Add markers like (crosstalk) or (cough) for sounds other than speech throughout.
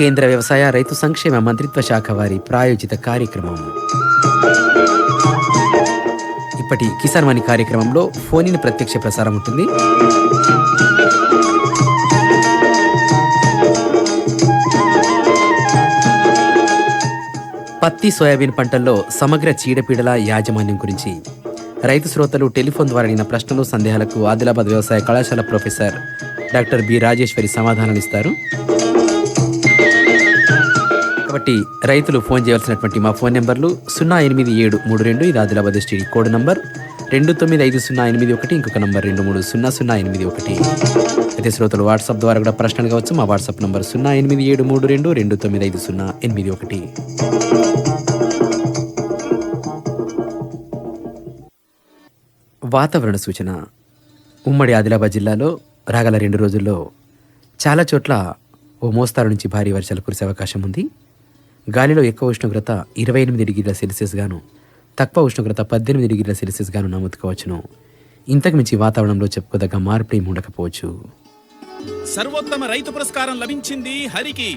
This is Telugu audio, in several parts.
కేంద్ర వ్యవసాయ రైతు సంక్షేమ మంత్రిత్వ శాఖ వారి ప్రాయోజిత కార్యక్రమం ఇప్పటి కిసాన్ వాణి కార్యక్రమంలో ఫోన్ ఇన్ ప్రత్యక్ష ప్రసారం ఉంటుంది. పత్తి సోయాబీన్ పంటల్లో సమగ్ర చీడపీడల యాజమాన్యం గురించి రైతు శ్రోతలు టెలిఫోన్ ద్వారా నిన్న ప్రశ్నలు సందేహాలకు ఆదిలాబాద్ వ్యవసాయ కళాశాల ప్రొఫెసర్ డాక్టర్ బి రాజేశ్వరి సమాధానాలు ఇస్తారు కాబట్టి రైతులు ఫోన్ చేయాల్సినటువంటి మా ఫోన్ నెంబర్లు సున్నా ఎనిమిది ఏడు మూడు రెండు ఇది ఆదిలాబాద్ స్ట్రీట్ కోడ్ నంబర్. రెండు తొమ్మిది ఐదు సున్నా ఎనిమిది ఒకటి ఇంకొక నంబర్ రెండు మూడు సున్నా సున్నా ఎనిమిది ఒకటి. అయితే శ్రోతలు వాట్సాప్ ద్వారా కూడా ప్రశ్నలు కావచ్చు. మా వాట్సాప్ నంబర్ సున్నా ఎనిమిది ఏడు మూడు రెండు రెండు తొమ్మిది ఐదు సున్నా ఎనిమిది ఒకటి. వాతావరణ సూచన. ఉమ్మడి ఆదిలాబాద్ జిల్లాలో రాగల రెండు రోజుల్లో చాలా చోట్ల ఓ మోస్తారు నుంచి భారీ వర్షాలు కురిసే అవకాశం ఉంది. గాలిలో ఎక్కువ ఉష్ణోగ్రత ఇరవై ఎనిమిది డిగ్రీల సెల్సియస్ గాను తక్కువ ఉష్ణోగ్రత పద్దెనిమిది డిగ్రీల సెల్సియస్ గాను నమోదుకోవచ్చును. ఇంతకు మించి వాతావరణంలో చెప్పుకోదగ్గ మార్పు ఉండకపోవచ్చు? సర్వోత్తమ రైతు పురస్కారం లభించింది హరికి.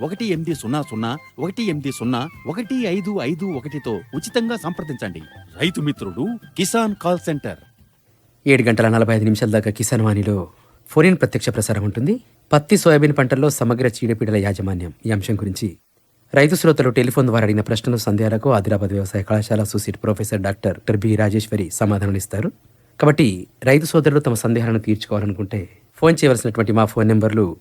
ఒకటి ఎనిమిది సున్నా సున్నా ఒకటి ఎనిమిది సున్నా ఒకటి ఐదు ఐదు ఒకటితో ఉచితంగా సంప్రదించండి. రైతు మిత్రుడు కిసాన్ కాల్ సెంటర్. ఏడు గంటల నలభై ఐదు నిమిషాల దాకా కిసాన్ వాణిలో ఫోరిన్ ప్రత్యక్ష ప్రసారం ఉంటుంది. పత్తి సోయాబీన్ పంటల్లో సమగ్ర చీడపీడల యాజమాన్యం. ఈ అంశం గురించి రైతు శ్రోతలు టెలిఫోన్ ద్వారా అడిగిన ప్రశ్నలు సందేహాలకు ఆదిలాబాద్ వ్యవసాయ కళాశాల associate professor doctor doctor B Rajeshwari సమాధానాలు ఇస్తారు కాబట్టి రైతు సోదరులు తమ సందేహాలను తీర్చుకోవాలనుకుంటే ఫోన్ చేయవలసినటువంటి మా ఫోన్ నెంబర్లు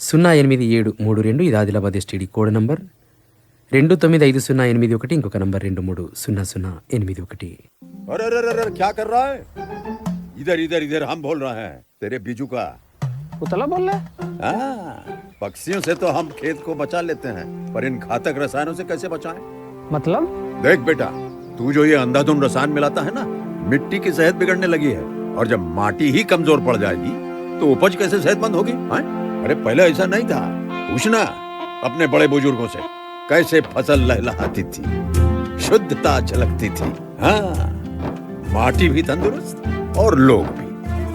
సున్నా ఎనిమిది ఏడు మూడు రెండు ఇది ఆదిలాబాద్ ఎస్టీడీ కోడ్ నంబర్ రెండు తొమ్మిది ఐదు సున్నా ఎనిమిది ఒకటి ఇంకొక నంబర్ రెండు మూడు సున్నా సున్నా ఎనిమిది ఒకటి अरे अरे अरे अरे, क्या कर रहा है इधर इधर इधर हम बोल रहे हैं तेरे बीजू का उतला बोल रहा है हाँ, पक्षियों से तो हम खेत को बचा लेते हैं पर इन घातक रसायनों से कैसे बचाएं? मतलब देख बेटा तू जो ये अंधाधुंध रसायन मिलाता है ना मिट्टी की सेहत बिगड़ने लगी है और जब माटी ही कमजोर पड़ जाएगी तो उपज कैसे सेहतमंद होगी हाँ? अरे पहले ऐसा नहीं था। पूछना अपने बड़े बुज़ुर्गों से कैसे फ़सल लहलहाती थी शुद्धता झलकती थी हाँ माटी भी तंदुरुस्त और लोग भी।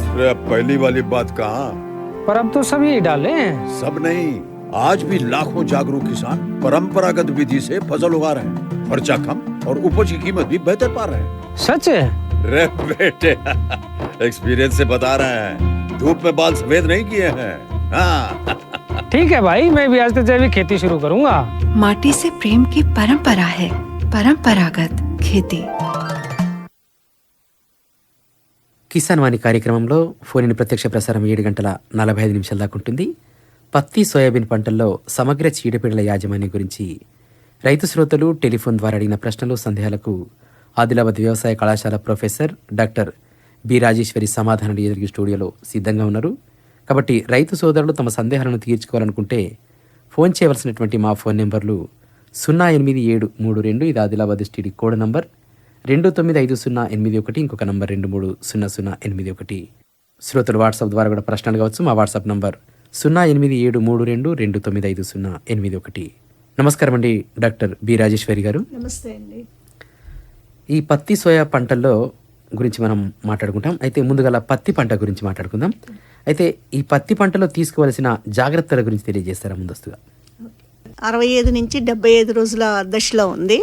अरे पहली वाली बात कहा? पर अब तो यही डाले हैं। सब नहीं आज भी लाखों जागरूक किसान परंपरागत विधि से फ़सल उगा रहे हैं। खर्चा कम और उपज की कीमत भी बेहतर पा रहे हैं। सच है? रे बेटे (laughs) एक्सपीरियंस से बता रहे हैं। धूप में बाल सफ़ेद नहीं किए हाँ। ठीक है भाई मैं भी आज से जैविक खेती शुरू करूंगा माटी से प्रेम की परंपरा है परंपरागत खेती కిసాన్ వాణి కార్యక్రమంలో ఫోన్ ఇన్ ప్రత్యక్ష ప్రసారం ఏడు గంటల నలభై ఐదు నిమిషాల దాకా ఉంటుంది పత్తి సోయాబీన్ పంటల్లో సమగ్ర చీడపీడల యాజమాన్యం గురించి రైతు శ్రోతలు టెలిఫోన్ ద్వారా అడిగిన ప్రశ్నలు సందేహాలకు ఆదిలాబాద్ వ్యవసాయ కళాశాల ప్రొఫెసర్ డాక్టర్ బి రాజేశ్వరి సమాధానాలు ఎదురు స్టూడియోలో సిద్ధంగా ఉన్నారు కాబట్టి రైతు సోదరులు తమ సందేహాలను తీర్చుకోవాలనుకుంటే ఫోన్ చేయవలసినటువంటి మా ఫోన్ నెంబర్లు సున్నా ఎనిమిది ఏడు మూడు రెండు ఇది ఆదిలాబాద్ స్టీడీ కోడ్ నంబర్. రెండు తొమ్మిది ఐదు సున్నా ఎనిమిది ఒకటి ఇంకొక నంబర్ రెండు మూడు సున్నా సున్నా ఎనిమిది ఒకటి. శ్రోతలు వాట్సాప్ ద్వారా కూడా ప్రశ్నలు కావచ్చు మా వాట్సాప్ నంబర్ సున్నా ఎనిమిది ఏడు మూడు రెండు రెండు తొమ్మిది ఐదు సున్నా ఎనిమిది ఒకటి. నమస్కారం అండి డాక్టర్ బి రాజేశ్వరి గారు. నమస్తే అండి. ఈ పత్తి సోయా పంటల్లో గురించి మనం మాట్లాడుకుంటాం. అయితే ముందుగా పత్తి పంట గురించి మాట్లాడుకుందాం. అయితే ఈ పత్తి పంటలో తీసుకోవాల్సిన జాగ్రత్తల గురించి తెలియజేస్తారా ముందస్తుగా? అరవై ఐదు నుంచి డెబ్బై ఐదు రోజుల దశలో ఉంది.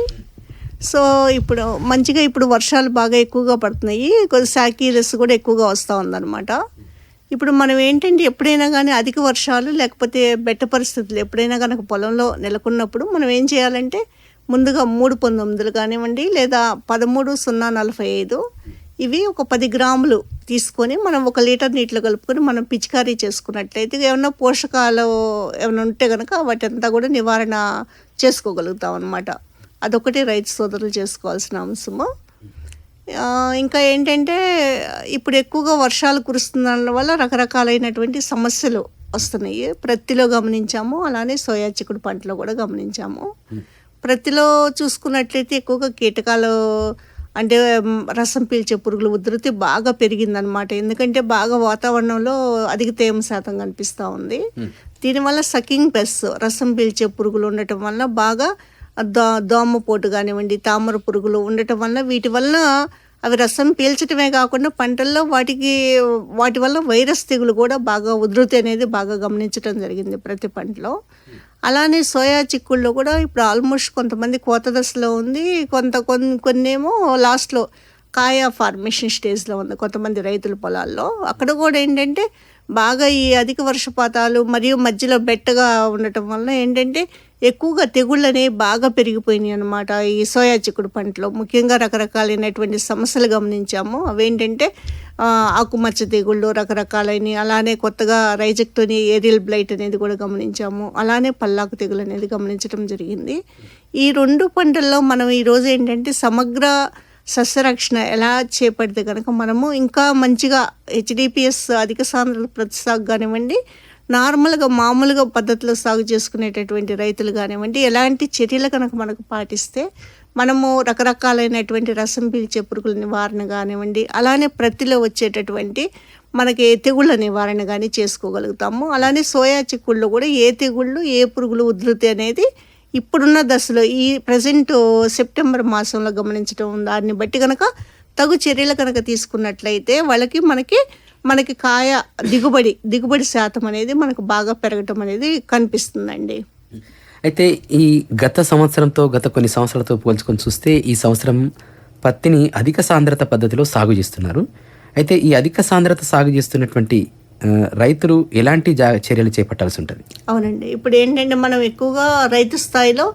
సో ఇప్పుడు మంచిగా ఇప్పుడు వర్షాలు బాగా ఎక్కువగా పడుతున్నాయి. కొద్ది శాఖీ కూడా ఎక్కువగా వస్తూ ఉందన్నమాట. ఇప్పుడు మనం ఏంటంటే ఎప్పుడైనా కానీ అధిక వర్షాలు లేకపోతే బెట్ట పరిస్థితులు ఎప్పుడైనా కనుక పొలంలో నెలకొన్నప్పుడు మనం ఏం చేయాలంటే ముందుగా మూడు పంతొమ్మిదిలు కానివ్వండి లేదా పదమూడు సున్నా నలభై ఐదు ఇవి ఒక పది గ్రాములు తీసుకొని మనం ఒక లీటర్ నీటిలో కలుపుకొని మనం పిచికారీ చేసుకున్నట్లయితే ఏమైనా పోషకాలు ఏమైనా ఉంటే కనుక వాటంతా కూడా నివారణ చేసుకోగలుగుతాం అనమాట అదొకటి రైతు సోదరులు చేసుకోవాల్సిన అంశము. ఇంకా ఏంటంటే ఇప్పుడు ఎక్కువగా వర్షాలు కురుస్తున్న వల్ల రకరకాలైనటువంటి సమస్యలు వస్తున్నాయి. ప్రత్తిలో గమనించాము అలానే సోయా చిక్కుడు పంటలో కూడా గమనించాము. ప్రత్తిలో చూసుకున్నట్లయితే ఎక్కువగా కీటకాలు అంటే రసం పీల్చే పురుగుల ఉధృతి బాగా పెరిగిందనమాట ఎందుకంటే బాగా వాతావరణంలో అధిక తేమ శాతం కనిపిస్తూ ఉంది. దీనివల్ల సకింగ్ పెస్ రసం పీల్చే పురుగులు ఉండటం వల్ల బాగా దో దోమపోటు కానివ్వండి తామర పురుగులు ఉండటం వల్ల వీటి వల్ల అవి రసం పీల్చటమే కాకుండా పంటల్లో వాటికి వాటి వల్ల వైరస్ తెగులు కూడా బాగా ఉధృతి అనేది బాగా గమనించడం జరిగింది ప్రతి పంటలో. అలానే సోయా చిక్కుల్లో కూడా ఇప్పుడు ఆల్మోస్ట్ కొంతమంది కోత దశలో ఉంది. కొంత కొన్ని కొన్నేమో లాస్ట్లో కాయ ఫార్మేషన్ స్టేజ్లో ఉంది కొంతమంది రైతుల పొలాల్లో. అక్కడ కూడా ఏంటంటే బాగా ఈ అధిక వర్షపాతాలు మరియు మధ్యలో బెట్టగా ఉండటం వల్ల ఏంటంటే ఎక్కువగా తెగుళ్ళు అనేవి బాగా పెరిగిపోయినాయి అనమాట ఈ సోయా చిక్కుడు పంటలో ముఖ్యంగా రకరకాలైనటువంటి సమస్యలు గమనించాము. అవేంటంటే ఆకుమచ్చ తెగుళ్ళు రకరకాలైన అలానే కొత్తగా రైజెక్టోని ఏరియల్ బ్లైట్ అనేది కూడా గమనించాము. అలానే పల్లాకు తెగులు అనేది గమనించడం జరిగింది. ఈ రెండు పంటల్లో మనం ఈరోజు ఏంటంటే సమగ్ర సస్యరక్షణ ఎలా చేపడితే కనుక మనము ఇంకా మంచిగా హెచ్డిపిఎస్ అధిక సాంద్రత ప్రతి సాగు కానివ్వండి నార్మల్గా మామూలుగా పద్ధతిలో సాగు చేసుకునేటటువంటి రైతులు కానివ్వండి ఎలాంటి చర్యలు కనుక మనకు పాటిస్తే మనము రకరకాలైనటువంటి రసం పీల్చే పురుగుల నివారణ కానివ్వండి అలానే ప్రతిలో వచ్చేటటువంటి మనకి తెగుళ్ళ నివారణ కానీ చేసుకోగలుగుతాము. అలానే సోయా చిక్కుళ్ళు కూడా ఏ తెగుళ్ళు ఏ పురుగులు ఉధృతి అనేది ఇప్పుడున్న దశలో ఈ ప్రజెంట్ సెప్టెంబర్ మాసంలో గమనించడం దాన్ని బట్టి కనుక తగు చర్యలు కనుక తీసుకున్నట్లయితే వాళ్ళకి మనకి మనకి కాయ దిగుబడి దిగుబడి శాతం అనేది మనకు బాగా పెరగటం అనేది కనిపిస్తుందండి. అయితే ఈ గత సంవత్సరంతో గత కొన్ని సంవత్సరాలతో పోల్చుకొని చూస్తే ఈ సంవత్సరం పత్తిని అధిక సాంద్రత పద్ధతిలో సాగు చేస్తున్నారు. అయితే ఈ అధిక సాంద్రత సాగు చేస్తున్నటువంటి రైతులు ఎలాంటి చర్యలు చేపట్టాల్సి ఉంటుంది? అవునండి. ఇప్పుడు ఏంటంటే మనం ఎక్కువగా రైతు స్థాయిలో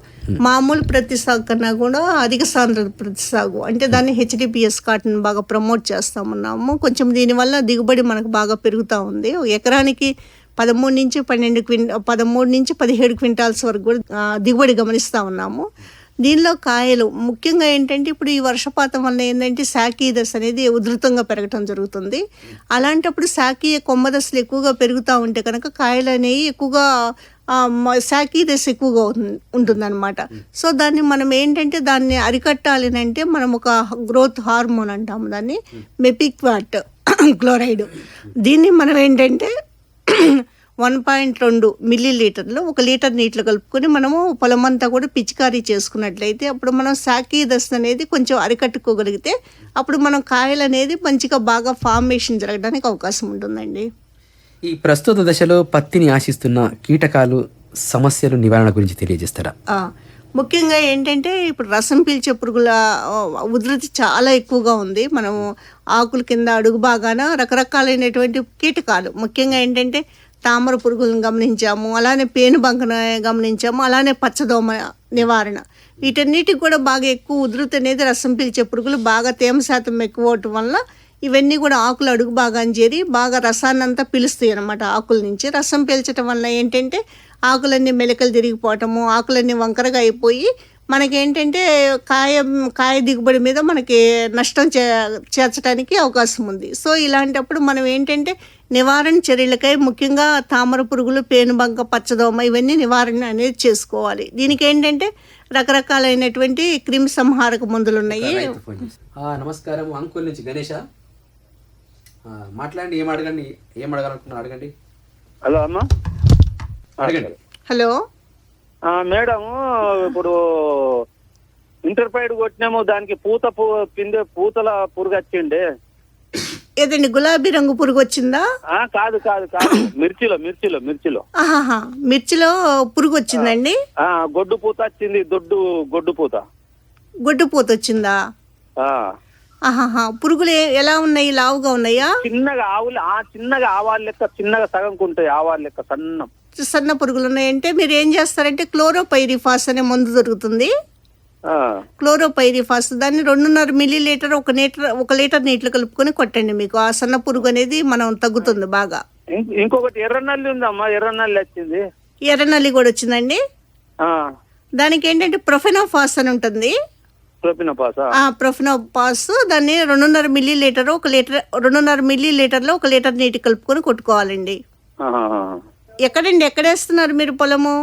మామూలు ప్రతి సాగు కన్నా కూడా అధిక సాంద్రత ప్రతి సాగు. అంటే దాన్ని హెచ్డిపిఎస్ కాటన్ బాగా ప్రమోట్ చేస్తామన్నాము. కొంచెం దీనివల్ల దిగుబడి మనకు బాగా పెరుగుతూ ఉంది. ఎకరానికి పదమూడు నుంచి పన్నెండు క్వింట పదమూడు నుంచి పదిహేడు క్వింటాల్స్ వరకు కూడా దిగుబడి గమనిస్తూ ఉన్నాము. దీనిలో కాయలు. ముఖ్యంగా ఏంటంటే ఇప్పుడు ఈ వర్షపాతం వల్ల ఏంటంటే శాఖీ దశ అనేది ఉధృతంగా పెరగటం జరుగుతుంది. అలాంటప్పుడు శాఖీయ కొమ్మ దశలు ఎక్కువగా పెరుగుతూ ఉంటే కనుక కాయలు అనేవి ఎక్కువగా ఆ, శాఖీ దశ ఎక్కువగా ఉంటుందన్నమాట. సో దాన్ని మనం ఏంటంటే దాన్ని అరికట్టాలి అంటే మనం ఒక గ్రోత్ హార్మోన్ అంటాము దాన్ని. Mepiquat chloride. దీన్ని మనం ఏంటంటే వన్ పాయింట్ రెండు మిల్లీ లీటర్లు ఒక లీటర్ నీటిలో కలుపుకొని మనము పొలమంతా కూడా పిచికారీ చేసుకున్నట్లయితే అప్పుడు మనం శాఖీ దశ అనేది కొంచెం అరికట్టుకోగలిగితే అప్పుడు మనం కాయలు అనేది మంచిగా బాగా ఫార్మేషన్ జరగడానికి అవకాశం ఉంటుందండి. ఈ ప్రస్తుత దశలో పత్తిని ఆశిస్తున్న కీటకాలు సమస్యలు నివారణ గురించి తెలియజేస్తారా? ముఖ్యంగా ఏంటంటే ఇప్పుడు రసం పీల్చే పురుగుల ఉధృతి చాలా ఎక్కువగా ఉంది. మనము ఆకుల కింద అడుగు బాగాన రకరకాలైనటువంటి కీటకాలు. ముఖ్యంగా ఏంటంటే తామర పురుగులను గమనించాము అలానే పేను బంకను గమనించాము అలానే పచ్చదోమ నివారణ. వీటన్నిటికి కూడా బాగా ఎక్కువ ఉధృతి అనేది రసం పీల్చే పురుగులు బాగా తేమ శాతం ఎక్కువ అవటం వల్ల ఇవన్నీ కూడా ఆకులు అడుగు భాగాన్ని చేరి బాగా రసాన్ని అంతా పిలుస్తాయి అనమాట ఆకుల నుంచి. రసం పీల్చడం వల్ల ఏంటంటే ఆకులన్నీ మెలకలు తిరిగిపోవటము ఆకులన్నీ వంకరగా అయిపోయి మనకేంటంటే కాయ కాయ దిగుబడి మీద మనకి నష్టం చే చేర్చడానికి అవకాశం ఉంది. సో ఇలాంటప్పుడు మనం ఏంటంటే నివారణ చర్యలకై ముఖ్యంగా తామర పురుగులు పేనుబంక పచ్చదోమ ఇవన్నీ నివారణ అనేది చేసుకోవాలి. దీనికి ఏంటంటే రకరకాలైనటువంటి క్రిమి సంహారక మందులు ఉన్నాయి. ఆ, నమస్కారం. అంకుల్ నుంచి గణేష. ఆ, మాట్లాడండి ఏం అడగండి? ఏం అడగాలనుకున్నారు అడగండి. హలో అమ్మా అడగండి. హలో. ఆ, మేడం ఇప్పుడు ఇంటర్పైడ్ కొట్టినాము దానికి పూత పూ పిందె పూతల పురుగు వచ్చిండే ఏదండి గులాబీ రంగు పురుగు వచ్చిందా? ఆ కాదు కాదు కాదు. మిర్చిలో మిర్చిలో మిర్చిలో. ఆహాహా. మిర్చిలో పురుగు వచ్చిందండి? ఆ గొడ్డు పూత వచ్చింది దొడ్డు గొడ్డు పూత. గొడ్డు పూత వచ్చిందా? ఆ. ఆహాహా. పురుగులు ఏ- ఎలా ఉన్నాయి? లావుగా ఉన్నాయా? చిన్నగా ఆవులు ఆ చిన్నగా ఆవాల లెక్క చిన్నగా సగంకు ఉంటాయి ఆవాల లెక్క సన్నం. సన్న పురుగులు ఉన్నాయంటే మీరు ఏం చేస్తారంటే క్లోరోపైరిఫాస్ అనే మందు దొరుకుతుంది. క్లోరోపైరిఫాస్ దాన్ని రెండున్నర మిల్లీ లీటర్ ఒక లీటర్ ఒక లీటర్ నీటిలో కలుపుకొని కొట్టండి మీకు. ఆ సన్న పురుగు అనేది మనం తగ్గుతుంది బాగా. ఇంకొకటి ఎర్రనల్లి ఉందమ్మా ఎర్రనల్లి వచ్చింది. ఎర్రనల్లి కూడా వచ్చిందండి. దానికి ఏంటంటే ప్రొఫెనోఫాస్ అని ఉంటుంది. ప్రొపిన పాస ఆ ప్రొఫెనోఫాస్. దాన్ని రెండున్నర మిల్లీ లీటర్ ఒక లీటర్ రెండున్నర మిల్లీ లీటర్లో ఒక లీటర్ నీటి కలుపుకొని కొట్టుకోవాలండి. ఎక్కడండి ఎక్కడేస్తున్నారు మీరు పొలము?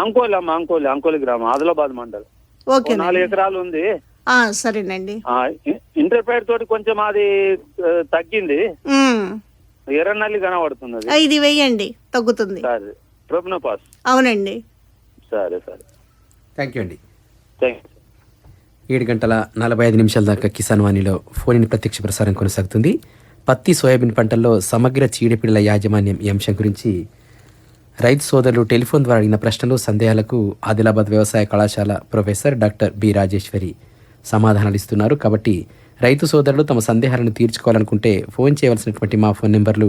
అంకోలి అమ్మ అంకోలి అంకోలి గ్రామం ఆదిలాబాద్ మండలం. ఓకే నాలుగు ఎకరాలు ఉంది ఆ, సరేనండి. ఆ, ఇ- ఇంటర్పైడ్ తోటి కొంచెం అది తగ్గింది. ఎర్రనల్లి కనబడుతుంది ఇది వెయ్యండి తగ్గుతుంది. పాస్. అవునండి. సరే సరే. థ్యాంక్ యూ అండి. థ్యాంక్ ఏడు గంటల నలభై ఐదు నిమిషాల దాకా కిసాన్ వాణిలో ఫోన్ ఇన్ ప్రత్యక్ష ప్రసారం కొనసాగుతుంది. పత్తి సోయాబీన్ పంటల్లో సమగ్ర చీడపీడల యాజమాన్యం ఈ అంశం గురించి రైతు సోదరులు టెలిఫోన్ ద్వారా అడిగిన ప్రశ్నలు సందేహాలకు ఆదిలాబాద్ వ్యవసాయ కళాశాల ప్రొఫెసర్ డాక్టర్ బి రాజేశ్వరి సమాధానాలు ఇస్తున్నారు. కాబట్టి రైతు సోదరులు తమ సందేహాలను తీర్చుకోవాలనుకుంటే ఫోన్ చేయవలసినటువంటి మా ఫోన్ నెంబర్లు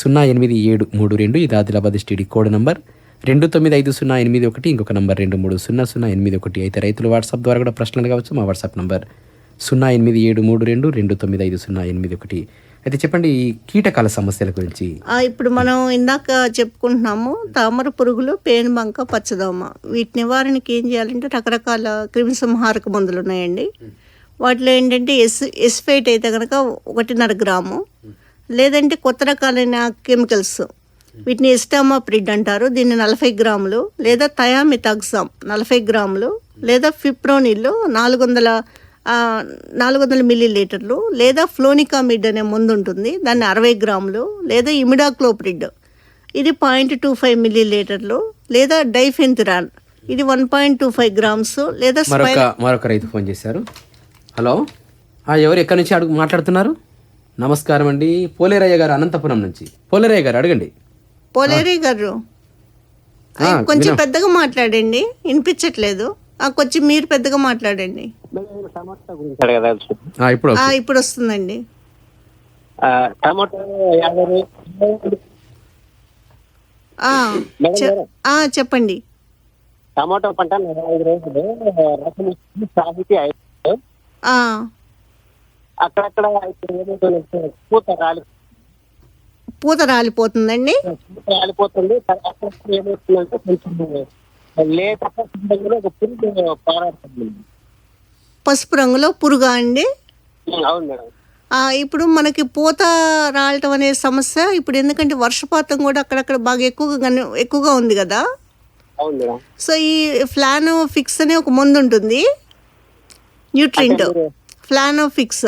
సున్నా ఎనిమిది ఏడు మూడు రెండు ఇది ఆదిలాబాద్ స్టీడీ కోడ్ నంబర్. రెండు తొమ్మిది ఐదు సున్నా ఎనిమిది ఒకటి ఇంకొక నంబర్ రెండు మూడు సున్నా సున్నా ఎనిమిది ఒకటి. అయితే రైతులు వాట్సాప్ ద్వారా కూడా ప్రశ్నలు కావచ్చు మా వాట్సాప్ నంబర్ సున్నా ఎనిమిది ఏడు మూడు రెండు రెండు తొమ్మిది ఐదు సున్నా ఎనిమిది ఒకటి. అయితే చెప్పండి ఈ కీటకాల సమస్యల గురించి. ఇప్పుడు మనం ఇందాక చెప్పుకుంటున్నాము తామర పురుగులు పేనుబంక పచ్చదోమ. వీటి నివారణకి ఏం చేయాలంటే రకరకాల క్రిమిసంహారక మందులు ఉన్నాయండి. వాటిలో ఏంటంటే ఎస్ ఎస్ఫేట్ అయితే కనుక ఒకటిన్నర గ్రాము. లేదంటే కొత్త రకాలైన కెమికల్స్. వీటిని ఎస్టామా ప్రిడ్ అంటారు దీన్ని నలభై గ్రాములు. లేదా థయామితాక్సామ్ నలభై గ్రాములు. లేదా ఫిప్రోనిల్ నాలుగు వందల నాలుగు వందల మిల్లీ లీటర్లు లేదా ఫ్లోనికామిడ్ అనే మందు ఉంటుంది దాన్ని అరవై గ్రాములు లేదా ఇమిడాక్లోప్రిడ్. ఇది పాయింట్ టూ ఫైవ్ మిల్లీ లీటర్లు లేదా డైఫెన్తిరాన్ ఇది one point two five grams లేదా మరొక రైతు ఫోన్ చేశారు. హలో? ఎవరు ఎక్కడి నుంచి అడుగు మాట్లాడుతున్నారు? నమస్కారం అండి. పోలేరయ్య గారు అనంతపురం నుంచి. పోలేరయ్య గారు అడగండి. పోలేరి గారు కొంచెం. పెద్దగా మాట్లాడండి. వినిపించట్లేదు. కొంచెం మీరు పెద్దగా మాట్లాడండి. ఆ, ఇప్పుడు. ఇప్పుడు వస్తుందండి టమాటో యాభై ఆ, చె- ఆ, చెప్పండి. టమాటో పంట నలభై ఐదు రోజులు సాగుకి ఐదు ఆ, అక్కడక్కడ పూత రాలి పూత రాలిపోతుందండి. పూత రాలిపోతుంది. పసుపు రంగులో పురుగా అండి? అవును మేడం. ఆ, ఇప్పుడు మనకి పూత రాలటం అనే సమస్య ఇప్పుడు ఎందుకంటే వర్షపాతం కూడా అక్కడక్కడ బాగా ఎక్కువగా ఎక్కువగా ఉంది కదా? సో ఈ ఫ్లానో ఫిక్స్ అనే ఒక మందు ఉంటుంది. Nutrient Planofix.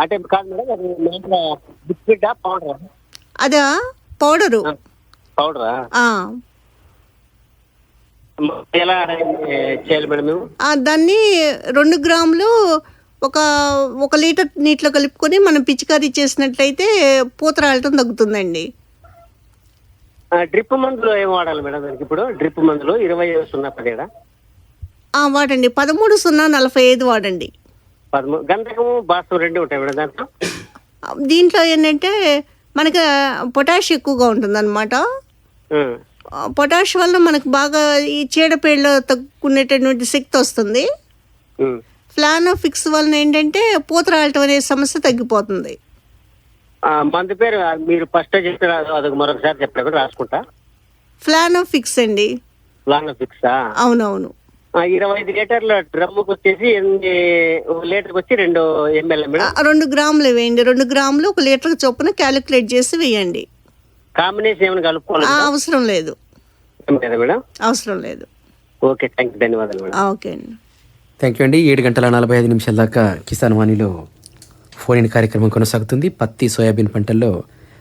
అంటే కాదు మేడం అది పౌడర్? అదా? పౌడరు? ఎలా చేయాలి మేడం మేము? ఆ, దాన్ని రెండు గ్రాములు ఒక ఒక లీటర్ నీటిలో కలుపుకొని మనం పిచికారీ చేసినట్లయితే పూత రాలటం తగ్గుతుందండి. డ్రిప్ మందులు ఏం వాడాలి మేడం దానికి ఇప్పుడు? డ్రిప్ మందులు ఇరవై సున్నా పదిహేడా? వాడండి. పదమూడు సున్నా నలభై ఐదు వాడండి. పదమూడు గంధకము బాసు రెండు ఉంటాయి మేడం దాంట్లో? దీంట్లో ఏంటంటే మనకి పొటాష్ ఎక్కువగా ఉంటుందన్నమాట. పొటాష్ వల్ల మనకు బాగా ఈ చీడపీడలు తగ్గుకునేటటువంటి శక్తి వస్తుంది. ఫ్లానో ఫిక్స్ వలన ఏంటంటే పూత రాలటం అనే సమస్య తగ్గిపోతుంది. మందు పేరు మీరు ఫస్ట్ చెప్పారు అదొక మరొకసారి చెప్పారు రాసుకుంటా. ఫ్లానో ఫిక్స్ అండి. లాంగ్ ఫిక్సా? అవునవును. ఇరవై ఐదు లీటర్ల డ్రమ్ముకి వచ్చేసి ఎనిమిది లీటర్కి వచ్చి రెండు ఎంఎల్ రెండు గ్రాములు వేయండి. రెండు గ్రాములు ఒక లీటర్ చొప్పున క్యాలిక్యులేట్ చేసి వేయండి. కాంబినేషన్ ఏమైనా కలుపుకోవాలి? అవసరం లేదు. మేడం? అవసరం లేదు. ఓకే థ్యాంక్ యూ ధన్యవాదాలు మేడం. ఓకే అండి. థ్యాంక్ యూ అండి. ఏడు గంటల నలభై ఐదు నిమిషాల దాకా కిసాన్ వాణిలో ఫోన్ ఇన్ కార్యక్రమం కొనసాగుతుంది. పత్తి సోయాబీన్ పంటల్లో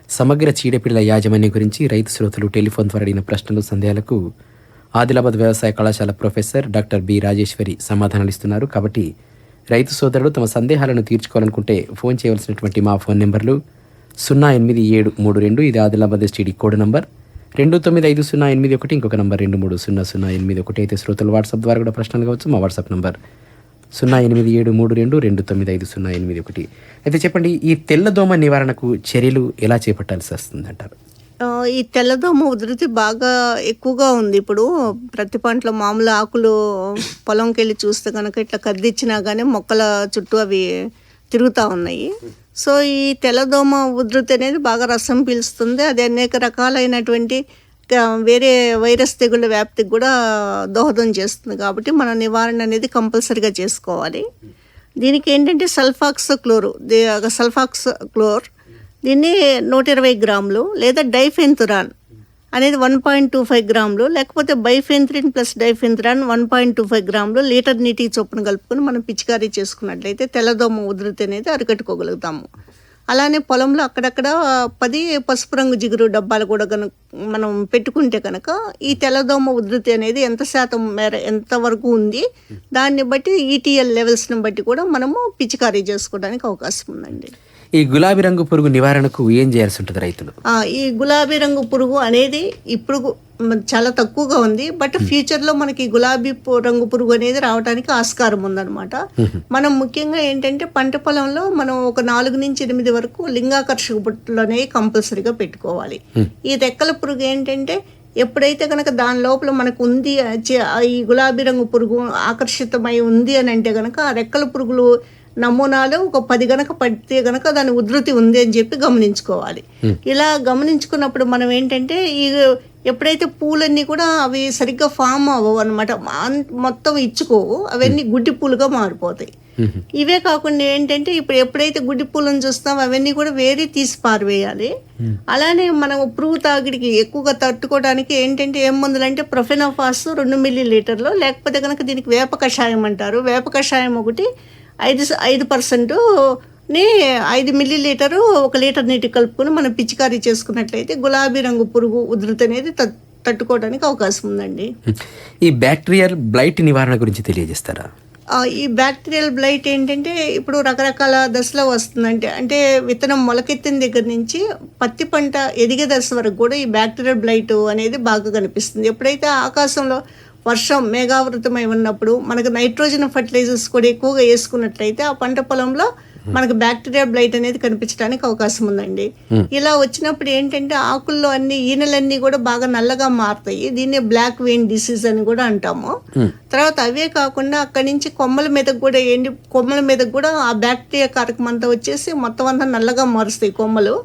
సమగ్ర చీడపీడల యాజమాన్యం గురించి రైతు శ్రోతలు టెలిఫోన్ ద్వారా అడిగిన ప్రశ్నలు సందేహాలకు ఆదిలాబాద్ వ్యవసాయ కళాశాల ప్రొఫెసర్ డాక్టర్ బి రాజేశ్వరి సమాధానాలు ఇస్తున్నారు. కాబట్టి రైతు సోదరులు తమ సందేహాలను తీర్చుకోవాలనుకుంటే ఫోన్ చేయవలసినటువంటి మా ఫోన్ నెంబర్లు సున్నా ఎనిమిది ఏడు మూడు రెండు ఇది ఆదిలాబాద్ ఎస్టీడీ కోడ్ నంబర్. రెండు తొమ్మిది ఐదు సున్నా ఎనిమిది ఒకటి ఇంకొక నంబర్ రెండు మూడు సున్నా సున్నా ఎనిమిది ఒకటి అయితే శ్రోతలు వాట్సాప్ ద్వారా కూడా ప్రశ్నలు కావచ్చు మా వాట్సాప్ నంబర్. సున్నా ఎనిమిది ఏడు మూడు రెండు రెండు తొమ్మిది ఐదు సున్నా ఎనిమిది ఒకటి. అయితే చెప్పండి ఈ తెల్లదోమ నివారణకు చర్యలు ఎలా చేపట్టాల్సి వస్తుంది అంటారు ఈ తెల్లదోమ ఉధృతి బాగా ఎక్కువగా ఉంది. ఇప్పుడు ప్రతి పంటలో మామూలు ఆకులు పొలంకి వెళ్ళి చూస్తే కనుక ఇట్లా కద్దిచ్చినా కానీ మొక్కల చుట్టూ అవి తిరుగుతూ ఉన్నాయి. సో ఈ తెల్లదోమ ఉధృతి అనేది బాగా రసం పీలుస్తుంది. అది అనేక రకాలైనటువంటి వేరే వైరస్ తెగుళ్ళ వ్యాప్తికి కూడా దోహదం చేస్తుంది కాబట్టి మన నివారణ అనేది కంపల్సరిగా చేసుకోవాలి. దీనికి ఏంటంటే సల్ఫాక్స్ క్లోరు సల్ఫాక్స్ క్లోర్ దీన్ని నూట ఇరవై గ్రాములు లేదా డైఫెన్తురాన్ అనేది వన్ పాయింట్ టూ ఫైవ్ గ్రాములు లేకపోతే bifenthrin plus diafenthiuron one point two five గ్రాములు లీటర్ నీటి చొప్పున కలుపుకొని మనం పిచికారీ చేసుకున్నట్లయితే తెల్లదోమ ఉధృతి అనేది అరికట్టుకోగలుగుతాము. అలానే పొలంలో అక్కడక్కడ పది పసుపు రంగు జిగురు డబ్బాలు కూడా కనుక మనం పెట్టుకుంటే కనుక ఈ తెల్లదోమ ఉధృతి అనేది ఎంత శాతం మేర ఎంతవరకు ఉంది దాన్ని బట్టి ఈటీఎల్ లెవెల్స్ని బట్టి కూడా మనము పిచికారీ చేసుకోవడానికి అవకాశం ఉందండి. ఈ గులాబీ రంగు పురుగు నివారణకు ఏం చేయాల్సి ఉంటుంది రైతులు? ఈ గులాబీ రంగు పురుగు అనేది ఇప్పుడు చాలా తక్కువగా ఉంది. బట్ ఫ్యూచర్లో మనకి గులాబీ రంగు పురుగు అనేది రావడానికి ఆస్కారం ఉందన్నమాట. మనం ముఖ్యంగా ఏంటంటే పంట పొలంలో మనం ఒక నాలుగు నుంచి ఎనిమిది వరకు లింగాకర్షక బుట్టలు అనేవి కంపల్సరీగా పెట్టుకోవాలి. ఈ రెక్కల పురుగు ఏంటంటే ఎప్పుడైతే కనుక దాని లోపల మనకు ఉంది ఈ గులాబీ రంగు పురుగు ఆకర్షితమై ఉంది అని అంటే కనుక ఆ రెక్కల పురుగులు నమూనాలు ఒక పది గనక పడితే గనక దాని ఉధృతి ఉంది అని చెప్పి గమనించుకోవాలి. ఇలా గమనించుకున్నప్పుడు మనం ఏంటంటే ఈ ఎప్పుడైతే పూలన్నీ కూడా అవి సరిగ్గా ఫామ్ అవ్వవు అనమాట మొత్తం ఇచ్చుకోవు అవన్నీ గుడ్డి పూలుగా మారిపోతాయి. ఇవే కాకుండా ఏంటంటే ఇప్పుడు ఎప్పుడైతే గుడ్డి పూలను చూస్తామో అవన్నీ కూడా వేరే తీసి పారవేయాలి. అలానే మనం పురుగు తాగిడికి ఎక్కువగా తట్టుకోవడానికి ఏంటంటే ఏం మందులు అంటే ప్రొఫెనోఫాస్ రెండు మిల్లీ లీటర్లు లేకపోతే కనుక దీనికి వేప కషాయం అంటారు. వేప కషాయం ఒకటి ఐదు ఐదు పర్సెంట్ని ఐదు మిల్లీ లీటరు ఒక లీటర్ నీటి కలుపుకొని మనం పిచికారీ చేసుకున్నట్లయితే గులాబీ రంగు పురుగు ఉధృతి అనేది తట్- తట్టుకోవడానికి అవకాశం ఉందండి. ఈ బ్యాక్టీరియల్ బ్లైట్ నివారణ గురించి తెలియజేస్తారా? ఈ బ్యాక్టీరియల్ బ్లైట్ ఏంటంటే ఇప్పుడు రకరకాల దశలో వస్తుందంటే అంటే విత్తనం మొలకెత్తిన దగ్గర నుంచి పత్తి పంట ఎదిగే దశ వరకు కూడా ఈ బ్యాక్టీరియల్ బ్లైట్ అనేది బాగా కనిపిస్తుంది. ఎప్పుడైతే ఆకాశంలో వర్షం మేఘావృతమై ఉన్నప్పుడు మనకు నైట్రోజన్ ఫర్టిలైజర్స్ కూడా ఎక్కువగా వేసుకున్నట్లయితే ఆ పంట పొలంలో మనకు బ్యాక్టీరియా బ్లైట్ అనేది కనిపించడానికి అవకాశం ఉందండి. ఇలా వచ్చినప్పుడు ఏంటంటే ఆకుల్లో అన్ని ఈనెలన్నీ కూడా బాగా నల్లగా మారుతాయి. దీన్ని బ్లాక్ వెయిన్ డిసీజ్ అని కూడా అంటాము. తర్వాత అవే కాకుండా అక్కడి నుంచి కొమ్మల మీద కూడా ఏంటి కొమ్మల మీద కూడా ఆ బ్యాక్టీరియా కారకం అంతా వచ్చేసి మొత్తం అంతా నల్లగా మారుస్తాయి కొమ్మలు.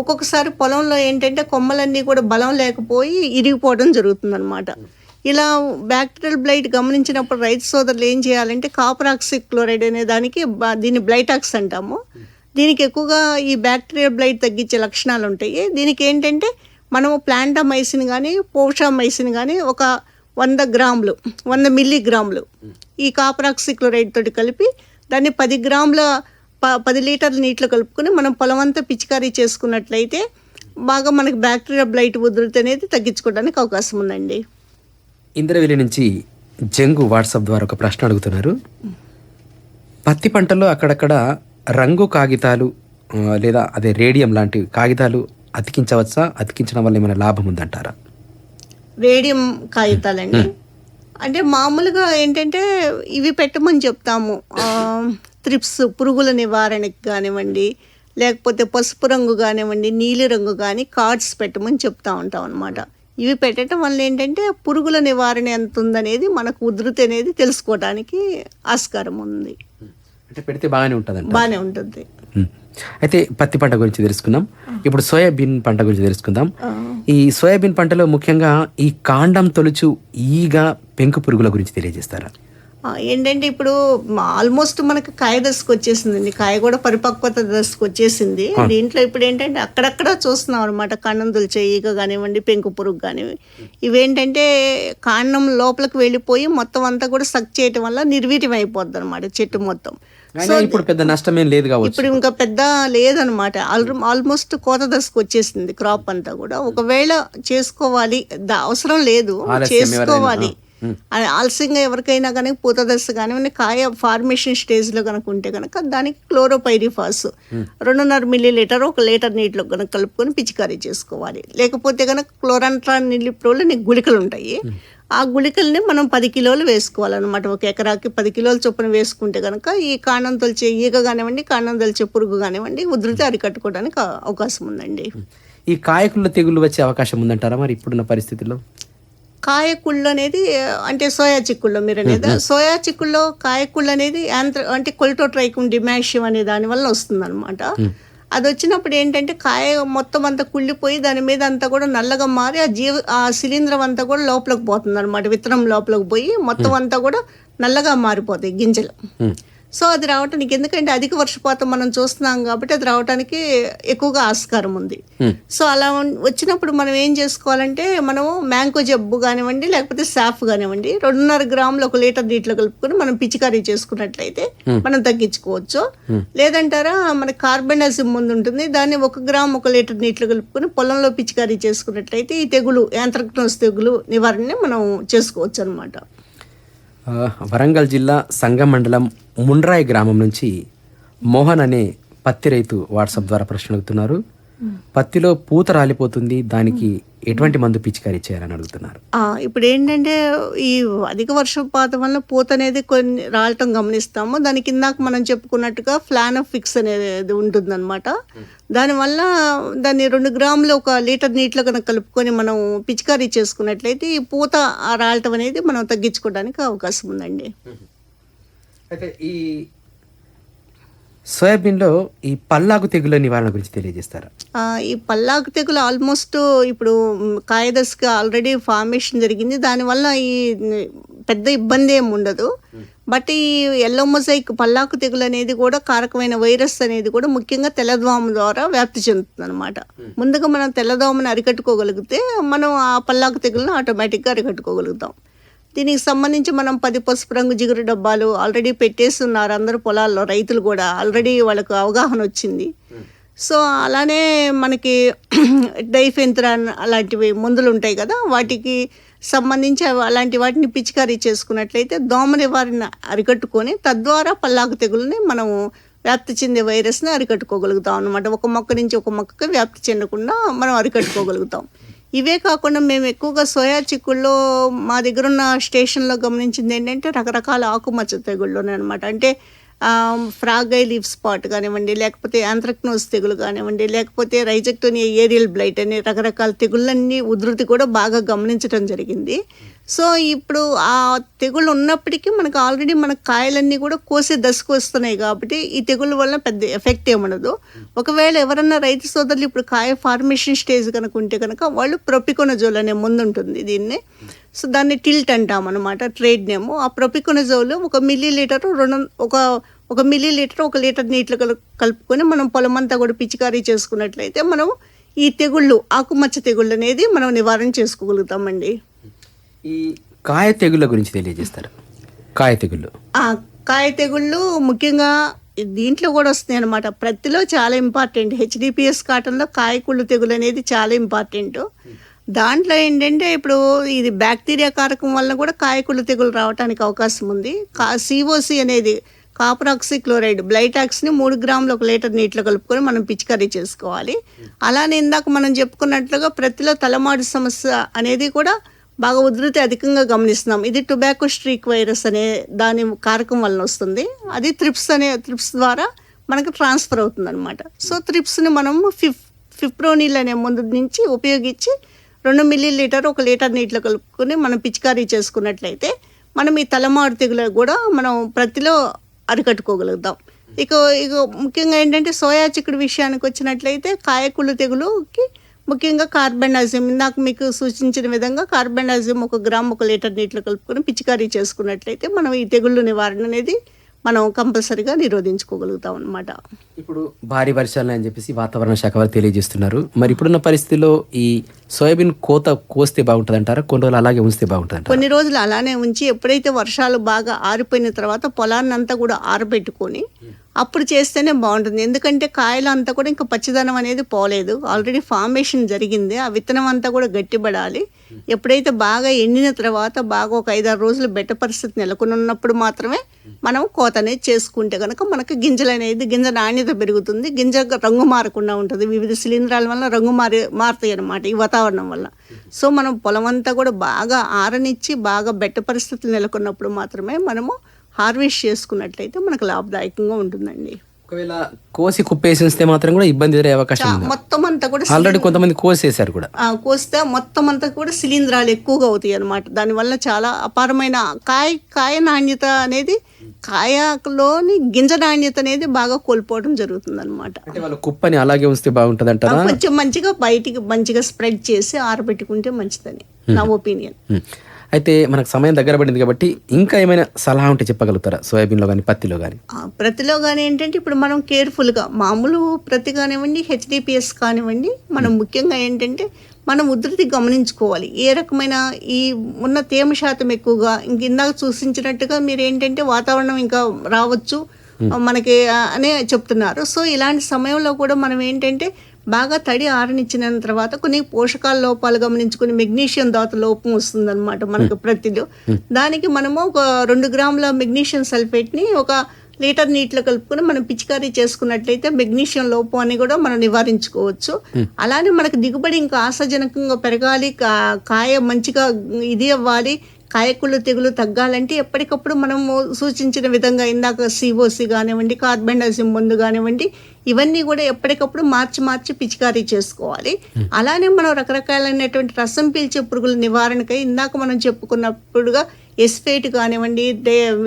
ఒక్కొక్కసారి పొలంలో ఏంటంటే కొమ్మలన్నీ కూడా బలం లేకపోయి ఇరిగిపోవడం జరుగుతుంది ఇలా బ్యాక్టీరియల్ బ్లైట్ గమనించినప్పుడు రైతు సోదరులు ఏం చేయాలంటే కాపరాక్సిక్ క్లోరైడ్ అనే దానికి బ- దీన్ని బ్లైటాక్స్ అంటాము. దీనికి ఎక్కువగా ఈ బ్యాక్టీరియల్ బ్లైట్ తగ్గించే లక్షణాలు ఉంటాయి. దీనికి ఏంటంటే మనము ప్లాంటామైసిన్ కానీ పోషామైసిన్ కానీ ఒక వంద గ్రాములు వంద మిల్లీగ్రాములు ఈ కాపరాక్సిక్ క్లోరైడ్ తోటి కలిపి దాన్ని పది గ్రాముల ప పది లీటర్ల నీటిలో కలుపుకొని మనం పొలమంతా పిచికారీ చేసుకున్నట్లయితే బాగా మనకి బ్యాక్టీరియా బ్లైట్ ఉధృతి అనేది తగ్గించుకోవడానికి అవకాశం ఉందండి. ఇంద్రవెల్లి నుంచి జంగు వాట్సాప్ ద్వారా ఒక ప్రశ్న అడుగుతున్నారు. పత్తి పంటలో అక్కడక్కడ రంగు కాగితాలు లేదా అదే రేడియం లాంటి కాగితాలు అతికించవచ్చా? అతికించడం వల్ల ఏమైనా లాభం ఉందంటారా? రేడియం కాగితాలండి. అంటే మామూలుగా ఏంటంటే ఇవి పెట్టమని చెప్తాము. త్రిప్స్ పురుగుల నివారణకి కానివ్వండి లేకపోతే పసుపు రంగు కానివ్వండి నీలి రంగు కానీ కార్డ్స్ పెట్టమని చెప్తా ఉంటాం అనమాట ఇవి పెట్టడం వల్ల ఏంటంటే పురుగుల నివారణ ఎంత ఉందనేది మనకు ఉధృతి అనేది తెలుసుకోవడానికి ఆస్కారం ఉంది. అంటే పెడితే బాగానే ఉంటుందంట. బాగానే ఉంటుంది. అయితే పత్తి పంట గురించి తెలుసుకుందాం. ఇప్పుడు సోయాబీన్ పంట గురించి తెలుసుకుందాం. ఈ సోయాబీన్ పంటలో ముఖ్యంగా ఈ కాండం తొలుచు ఈగ పెంకు పురుగుల గురించి తెలియజేస్తారా? ఏంటంటే ఇప్పుడు ఆల్మోస్ట్ మనకి కాయ దశకు వచ్చేసిందండి. కాయ కూడా పరిపక్వత దశకు వచ్చేసింది. దీంట్లో ఇప్పుడు ఏంటంటే అక్కడక్కడ చూస్తున్నాం అనమాట కాండం తులిచే ఈగ కానివ్వండి పెంకు పురుగు కానివ్వండి. ఇవేంటంటే కాండం లోపలికి వెళ్ళిపోయి మొత్తం అంతా కూడా సక్ చేయటం వల్ల నిర్వీర్యం అయిపోద్ది అనమాట చెట్టు మొత్తం. అయినా ఇప్పుడు పెద్ద నష్టమేం లేదు కావచ్చు. ఇప్పుడు ఇంకా పెద్ద లేదనమాట ఆల్మోస్ట్ కోత దశకు వచ్చేసింది క్రాప్ అంతా కూడా. ఒకవేళ చేసుకోవాలి ద- అవసరం లేదు. చేసుకోవాలి. ఆలస్యంగా ఎవరికైనా కానీ పూత దశ కానివ్వండి కాయ ఫార్మేషన్ స్టేజ్లో కనుక ఉంటే కనుక దానికి క్లోరోపైరిఫాస్ రెండున్నర మిల్లీ లీటర్ ఒక లీటర్ నీటిలో కనుక కలుపుకొని పిచికారీ చేసుకోవాలి. లేకపోతే కనుక క్లోరంట్రాన్ నిలిప్రోలు నీకు గుళికలు ఉంటాయి. ఆ గుళికల్ని మనం పది కిలోలు వేసుకోవాలన్నమాట. ఒక ఎకరాకి పది కిలోల చొప్పున వేసుకుంటే కనుక ఈ కాండం తొలిచే ఈగ కానివ్వండి కాండం తొలిచే పురుగు కానివ్వండి ఉధృతి అరికట్టుకోవడానికి అవకాశం ఉందండి. ఈ కాయకుల్లో తెగులు వచ్చే అవకాశం ఉందంటారా మరి ఇప్పుడున్న పరిస్థితుల్లో? కాయకుళ్ళు అనేది అంటే సోయా చిక్కుళ్ళు మీరు అనేది సోయా చిక్కుల్లో కాయకుళ్ళు అనేది యాంత్ర అంటే కొలిటోట్రైకుం డిమాషియం అనే దాని వల్ల వస్తుంది అనమాట అది వచ్చినప్పుడు ఏంటంటే కాయ మొత్తం అంతా కుళ్ళిపోయి దాని మీద అంతా కూడా నల్లగా మారి ఆ జీవ ఆ శిలీంధ్రం అంతా కూడా లోపలికి పోతుంది అనమాట విత్తనం లోపలికి పోయి మొత్తం అంతా కూడా నల్లగా మారిపోతాయి గింజలు. సో అది రావటానికి ఎందుకంటే అధిక వర్షపాతం మనం చూస్తున్నాం కాబట్టి అది రావడానికి ఎక్కువగా ఆస్కారం ఉంది. సో అలా వచ్చినప్పుడు మనం ఏం చేసుకోవాలంటే మనము మ్యాంగో జబ్బు కానివ్వండి లేకపోతే సాఫ్ కానివ్వండి రెండున్నర గ్రాములు ఒక లీటర్ నీటిలో కలుపుకొని మనం పిచికారీ చేసుకున్నట్లయితే మనం తగ్గించుకోవచ్చు. లేదంటారా మన కార్బెండాసిమ్ ముందు ఉంటుంది. దాన్ని ఒక గ్రామ్ ఒక లీటర్ నీటిలో కలుపుకొని పొలంలో పిచికారీ చేసుకున్నట్లయితే ఈ తెగులు యాంత్రక్నోస్ తెగులు నివారణ మనం చేసుకోవచ్చు అనమాట వరంగల్ జిల్లా సంగం మండలం ముండ్రాయి గ్రామం నుంచి మోహన్ అనే పత్తి రైతు వాట్సాప్ ద్వారా ప్రశ్న అడుగుతున్నారు. పత్తిలో పూత రాలిపోతుంది దానికి ఎటువంటి మందు పిచికారీ చేయాలని అడుగుతున్నారు? ఆ, ఇప్పుడు ఏంటంటే ఈ అధిక వర్షపాతం వల్ల పూత అనేది కొన్ని రాలటం గమనిస్తాము. దాని కిందాక మనం చెప్పుకున్నట్టుగా ఫ్లానోఫిక్స్ అనేది ఉంటుందన్నమాట. దానివల్ల దాన్ని రెండు గ్రాములు ఒక లీటర్ నీటిలో కనుక కలుపుకొని మనం పిచికారీ చేసుకున్నట్లయితే ఈ పూత రాలటం అనేది మనం తగ్గించుకోవడానికి అవకాశం ఉందండి. అయితే ఈ సోయాబీన్లో ఈ పల్లాకు తెగుల నివారణ గురించి తెలియజేస్తారా? ఈ పల్లాకు తెగులు ఆల్మోస్ట్ ఇప్పుడు మ్, కాయదశగా ఆల్రెడీ ఫార్మేషన్ జరిగింది. దానివల్ల ఈ పెద్ద ఇబ్బంది ఏమి ఉండదు. బట్ ఈ ఎల్లో మొజైక్ పల్లాకు తెగులు అనేది కూడా కారకమైన వైరస్ అనేది కూడా ముఖ్యంగా తెల్లదోమ ద్వారా వ్యాప్తి చెందుతుంది అనమాట ముందుగా మనం తెల్లదోమను అరికట్టుకోగలిగితే మనం ఆ పల్లాకు తెగులను ఆటోమేటిక్గా అరికట్టుకోగలుగుతాం. దీనికి సంబంధించి మనం పది పసుపు రంగు జిగురు డబ్బాలు ఆల్రెడీ పెట్టేస్తున్నారు అందరు పొలాల్లో రైతులు కూడా. ఆల్రెడీ వాళ్ళకు అవగాహన వచ్చింది. సో అలానే మనకి (clears throat) డైఫెంత్రాన్ అలాంటివి మందులు ఉంటాయి కదా వాటికి సంబంధించి అలాంటి వాటిని పిచికారీ చేసుకున్నట్లయితే దోమ నివారణ అరికట్టుకొని తద్వారా పల్లాకు తెగులని మనము వ్యాప్తి చెందే వైరస్ని అరికట్టుకోగలుగుతాం అనమాట ఒక మొక్క నుంచి ఒక మొక్కకి వ్యాప్తి చెందకుండా మనం అరికట్టుకోగలుగుతాం. ఇవే కాకుండా మేము ఎక్కువగా సోయా చిక్కుల్లో మా దగ్గర ఉన్న స్టేషన్లో గమనించింది ఏంటంటే రకరకాల ఆకుమచ్చ తెగుళ్ళు అనమాట అంటే ఫ్రాగై లీఫ్ స్పాట్ కానివ్వండి లేకపోతే ఆంథ్రక్నోస్ తెగులు కానివ్వండి లేకపోతే రైజెక్టోనియా ఏరియల్ బ్లైట్ అనే రకరకాల తెగుళ్ళన్నీ ఉధృతి కూడా బాగా గమనించడం జరిగింది. సో ఇప్పుడు ఆ తెగుళ్ళు ఉన్నప్పటికీ మనకు ఆల్రెడీ మన కాయలన్నీ కూడా కోసే దశకు వస్తున్నాయి కాబట్టి ఈ తెగుళ్ళ వల్ల పెద్ద ఎఫెక్ట్ ఏముండదు. ఒకవేళ ఎవరన్నా రైతు సోదరులు ఇప్పుడు కాయ ఫార్మేషన్ స్టేజ్ కనుక ఉంటే కనుక వాళ్ళు ప్రొపికొనజోల్ అనే ముందు ఉంటుంది దీన్ని. సో దాన్ని టిల్ట్ అంటాం అనమాట ట్రేడ్ నేమ్. ఆ ప్రొపికొనజోల్ ఒక మిల్లీ లీటర్ రెండు ఒక ఒక మిల్లీ లీటర్ ఒక లీటర్ నీటిలో కలుపుకొని మనం పొలమంతా కూడా పిచికారీ చేసుకున్నట్లయితే మనం ఈ తెగుళ్ళు ఆకుమచ్చ తెగుళ్ళు అనేది మనం నివారణ చేసుకోగలుగుతామండి. ఈ కాయ తెగుళ్ళ గురించి తెలియజేస్తారు. కాయ తెగుళ్ళు. ఆ కాయ తెగుళ్ళు ముఖ్యంగా దీంట్లో కూడా వస్తున్నాయి అనమాట ప్రతిలో చాలా ఇంపార్టెంట్ హెచ్డిపిఎస్ కాటన్లో కాయకుళ్ళు తెగులు అనేది చాలా ఇంపార్టెంట్ దాంట్లో ఏంటంటే ఇప్పుడు ఇది బ్యాక్టీరియా కారకం వల్ల కూడా కాయకుళ్ళు తెగులు రావడానికి అవకాశం ఉంది. కా సిఓసి అనేది కాపర్ క్లోరైడ్ బ్లైటాక్స్ని మూడు గ్రాములు ఒక లీటర్ నీటిలో కలుపుకొని మనం పిచికారీ చేసుకోవాలి. అలానే ఇందాక మనం చెప్పుకున్నట్లుగా ప్రతిలో తలమాడు సమస్య అనేది కూడా బాగా ఉధృతి అధికంగా గమనిస్తున్నాం. ఇది టొబాకో స్ట్రీక్ వైరస్ అనే దాని కారకం వలన వస్తుంది. అది త్రిప్స్ అనే త్రిప్స్ ద్వారా మనకు ట్రాన్స్ఫర్ అవుతుంది అనమాట సో త్రిప్స్ని మనం ఫిఫ్ ఫిప్రోనిల్ అనే మందు నుంచి ఉపయోగించి రెండు మిల్లీ లీటర్ ఒక లీటర్ నీటిలో కలుపుకొని మనం పిచికారీ చేసుకున్నట్లయితే మనం ఈ తలమాడు తెగులు కూడా మనం ప్రతిలో అరికట్టుకోగలుగుతాం. ఇక ఇక ముఖ్యంగా ఏంటంటే సోయా చిక్కుడు విషయానికి వచ్చినట్లయితే కాయకుళ్ళు తెగులుకి ముఖ్యంగా కార్బెండాజిమ్ ఇందాక మీకు సూచించిన విధంగా కార్బెండాజిమ్ ఒక గ్రామ్ ఒక లీటర్ నీటిలో కలుపుకొని పిచికారీ చేసుకున్నట్లయితే మనం ఈ తెగుళ్ళు నివారణ అనేది మనం కంపల్సరీగా నిరోధించుకోగలుగుతాం అనమాట ఇప్పుడు భారీ వర్షాలు అని చెప్పేసి వాతావరణ శాఖ వారు తెలియజేస్తున్నారు. మరి ఇప్పుడున్న పరిస్థితిలో ఈ సోయాబీన్ కోత కోస్తే బాగుంటుంది అంటారా కొన్ని రోజులు అలాగే ఉంచితే బాగుంటుంది కొన్ని రోజులు అలానే ఉంచి ఎప్పుడైతే వర్షాలు బాగా ఆరిపోయిన తర్వాత పొలాన్ని అంతా కూడా ఆరబెట్టుకొని అప్పుడు చేస్తేనే బాగుంటుంది. ఎందుకంటే కాయలు అంతా కూడా ఇంకా పచ్చిదనం అనేది పోలేదు. ఆల్రెడీ ఫార్మేషన్ జరిగింది. ఆ విత్తనం అంతా కూడా గట్టిపడాలి. ఎప్పుడైతే బాగా ఎండిన తర్వాత బాగా ఒక ఐదారు రోజులు బెట్ట పరిస్థితి నెలకొని ఉన్నప్పుడు మాత్రమే మనం కోత అనేది చేసుకుంటే కనుక మనకు గింజలు అనేది గింజ నాణ్యత పెరుగుతుంది. గింజ రంగు మారకుండా ఉంటుంది. వివిధ శిలీంధ్రాల వల్ల రంగు మారి మారుతాయి అన్నమాట ఈ వాతావరణం వల్ల. సో మనం పొలం అంతా కూడా బాగా ఆరనిచ్చి బాగా బెట్ట పరిస్థితులు నెలకొన్నప్పుడు మాత్రమే మనము హార్వెస్ట్ చేసుకున్నట్లయితే మనకు లాభదాయకంగా ఉంటుందండి. ఒకవేళ కోసి కుప్పేసేస్తే మాత్రం కూడా ఇబ్బంది ఎదురయ్యే అవకాశం మొత్తం అంతా కూడా ఆల్రెడీ కొంతమంది కోసేశారు కూడా. కోస్తే మొత్తం అంతా కూడా శిలీంధ్రాలు ఎక్కువగా అవుతాయి అనమాట దానివల్ల చాలా అపారమైన కాయ కాయ నాణ్యత అనేది కాయలోని గింజ నాణ్యత అనేది బాగా కోల్పోవడం జరుగుతుంది అనమాట అంటే వాళ్ళు కుప్పని అలాగే ఉంచితే బాగుంటుంది అంటారా కొంచెం మంచిగా బయటికి మంచిగా స్ప్రెడ్ చేసి ఆరబెట్టుకుంటే మంచిదని నా ఒపీనియన్. అయితే మనకు సమయం దగ్గర పడింది కాబట్టి ఇంకా ఏమైనా సలహా ఉంటే చెప్పగలుగుతారా? సోయాబీన్లో కానీ పత్తిలో కానీ ప్రతిలో కానీ ఏంటంటే ఇప్పుడు మనం కేర్ఫుల్గా మామూలు ప్రతి కానివ్వండి హెచ్డిపిఎస్ కానివ్వండి మనం ముఖ్యంగా ఏంటంటే మనం ఉధృతి గమనించుకోవాలి. ఏ రకమైన ఈ ఉన్న తేమ శాతం ఎక్కువగా ఇంక ఇందాక సూచించినట్టుగా మీరు ఏంటంటే వాతావరణం ఇంకా రావచ్చు. మనకి అనే చెప్తున్నారు. సో ఇలాంటి సమయంలో కూడా మనం ఏంటంటే బాగా తడి ఆరనిచ్చిన తర్వాత కొన్ని పోషకాల లోపాలు గమనించుకుని మెగ్నీషియం దాత లోపం వస్తుందన్నమాట మనకు ప్రతిలో దానికి మనము ఒక రెండు గ్రాముల మెగ్నీషియం సల్ఫేట్ని ఒక లీటర్ నీటిలో కలుపుకొని మనం పిచికారీ చేసుకున్నట్లయితే మెగ్నీషియం లోపం అని కూడా మనం నివారించుకోవచ్చు. అలానే మనకు దిగుబడి ఇంకా ఆశాజనకంగా పెరగాలి. కా- కాయ మంచిగా ఇది అవ్వాలి. కాయకుళ్ళు తెగులు తగ్గాలంటే ఎప్పటికప్పుడు మనము సూచించిన విధంగా ఇందాక సిఓసి కానివ్వండి కార్బెండాసిమ్ మందు కానివ్వండి ఇవన్నీ కూడా ఎప్పటికప్పుడు మార్చి మార్చి పిచికారీ చేసుకోవాలి. అలానే మనం రకరకాలైనటువంటి రసం పీల్చే పురుగుల నివారణకై ఇందాక మనం చెప్పుకున్నప్పుడుగా ఎస్ఫేట్ కానివ్వండి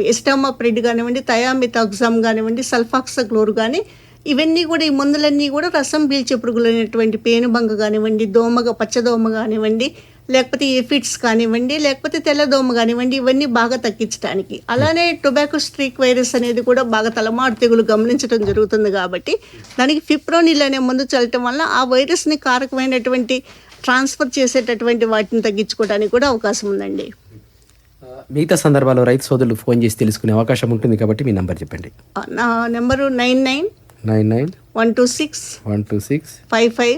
ఎస్టామాప్రిడ్ కానివ్వండి థయామితాక్సామ్ కానివ్వండి సల్ఫాక్సక్లోర్ కానీ ఇవన్నీ కూడా ఈ మందులన్నీ కూడా రసం పీల్చే పురుగులు అనేటువంటి పేనుబంగ కానివ్వండి దోమగా పచ్చదోమ కానివ్వండి లేకపోతే ఎఫిడ్స్ కానివ్వండి లేకపోతే తెల్లదోమ కానివ్వండి ఇవన్నీ బాగా తగ్గించడానికి అలానే టొబాకో స్ట్రీక్ వైరస్ అనేది కూడా బాగా తలమాడు తెగులు గమనించడం జరుగుతుంది కాబట్టి దానికి ఫిప్రోనిల్ అనే మందు చల్లటం వల్ల ఆ వైరస్ని కారకమైనటువంటి ట్రాన్స్ఫర్ చేసేటటువంటి వాటిని తగ్గించుకోవడానికి కూడా అవకాశం ఉందండి. మిగతా సందర్భాల్లో రైతు సోదరులు ఫోన్ చేసి తెలుసుకునే అవకాశం ఉంటుంది కాబట్టి మీ నంబర్ చెప్పండి. నా number nine nine nine nine one two six one two six five five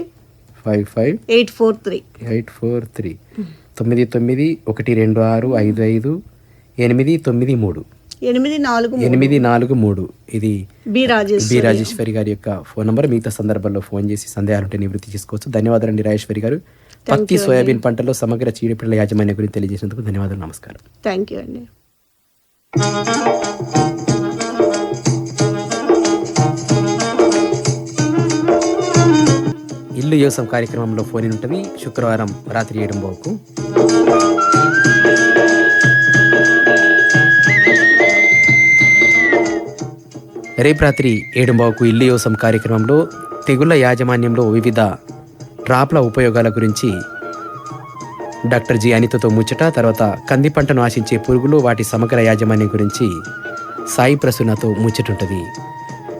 five five eight four three. Eight four three. తొమ్మిది తొమ్మిది ఒకటి రెండు ఆరు ఐదు ఐదు. ఎనిమిది తొమ్మిది మూడు. ఎనిమిది నాలుగు ఎనిమిది నాలుగు మూడు. ఇది బి రాజేష్ బి రాజేశ్వరి గారి యొక్క ఫోన్ నంబర్. మిగతా సందర్భాల్లో ఫోన్ చేసి సందేహాలు ఉంటే నివృత్తి చేసుకోవచ్చు. ధన్యవాదాలండి రాజేశ్వరి గారు. పత్తి సోయాబీన్ పంటలో సమగ్ర చీడపీడల యాజమాన్యం గురించి తెలియజేసినందుకు ధన్యవాదాలు. నమస్కారం. థ్యాంక్ యూ అండి. ఇల్లు యోసం కార్యక్రమంలో ఫోన్ ఉంటుంది. శుక్రవారం రాత్రి ఏడు బావుకు. రేపు రాత్రి ఏడుంబావుకు ఇల్లు యోసం కార్యక్రమంలో తెగుళ్ళ యాజమాన్యంలో వివిధ ట్రాప్ల ఉపయోగాల గురించి డాక్టర్ జి అనితతో ముచ్చట తర్వాత కంది పంటను ఆశించే పురుగులు వాటి సమగ్ర యాజమాన్యం గురించి సాయి ప్రసూనతో ముచ్చటుంటది.